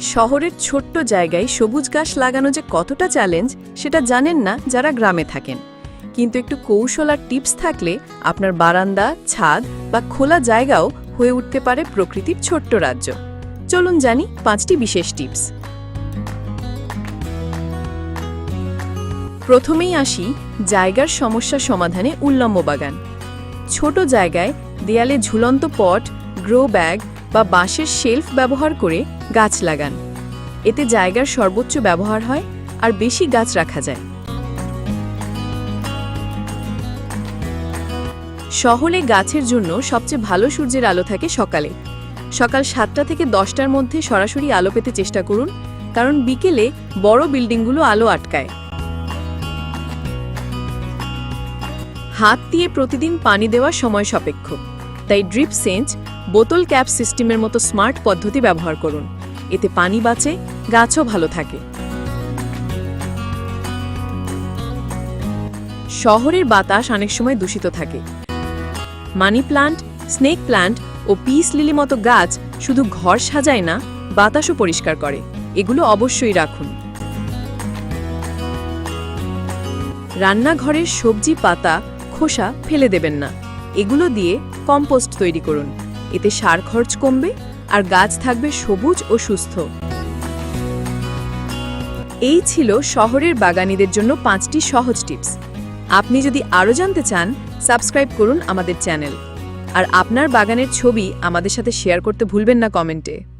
শহরের ছোট্ট জায়গায় সবুজ গাছ লাগানো যে কতটা চ্যালেঞ্জ সেটা জানেন না যারা গ্রামে থাকেন। কিন্তু একটু কৌশল আর টিপস থাকলে আপনার বারান্দা, ছাদ বা খোলা জায়গাও হয়ে উঠতে পারে প্রকৃতির ছোট্ট রাজ্য। চলুন জানি পাঁচটি বিশেষ টিপস প্রথমেই আসি জায়গার সমস্যা সমাধানে উল্লম্ব বাগান। ছোট জায়গায় দেয়ালে ঝুলন্ত পট গ্রো ব্যাগ বা বাঁশের শেলফ ব্যবহার করে গাছ লাগান। এতে জায়গার সর্বোচ্চ ব্যবহার হয় আর বেশি গাছ রাখা যায়। শহরে গাছের জন্য সবচেয়ে ভালো সূর্যের আলো থাকে সকালে। সকাল সাতটা থেকে দশটার মধ্যে সরাসরি আলো পেতে চেষ্টা করুন, কারণ বিকেলে বড় বিল্ডিংগুলো আলো আটকায়। হাত দিয়ে প্রতিদিন পানি দেওয়া সময় সাপেক্ষ। তাই ড্রিপ সেঞ্চ বোতল ক্যাপ সিস্টেমের মতো স্মার্ট পদ্ধতি ব্যবহার করুন। এতে পানি বাঁচে, গাছও ভালো থাকে। শহরের বাতাস অনেক সময় দূষিত থাকে। মানি প্লান্ট, স্নেক প্লান্ট ও পিস লিলি মতো গাছ শুধু ঘর সাজায় না, বাতাসও পরিষ্কার করে। এগুলো অবশ্যই রাখুন। রান্নাঘরের সবজি, পাতা, খোসা ফেলে দেবেন না। এগুলো দিয়ে কম্পোস্ট তৈরি করুন। এতে সার খরচ কমবে আর গাছ থাকবে সবুজ ও সুস্থ। এই ছিল শহরের বাগানীদের জন্য পাঁচটি সহজ টিপস। আপনি যদি আরও জানতে চান, সাবস্ক্রাইব করুন আমাদের চ্যানেল। আর আপনার বাগানের ছবি আমাদের সাথে শেয়ার করতে ভুলবেন না কমেন্টে।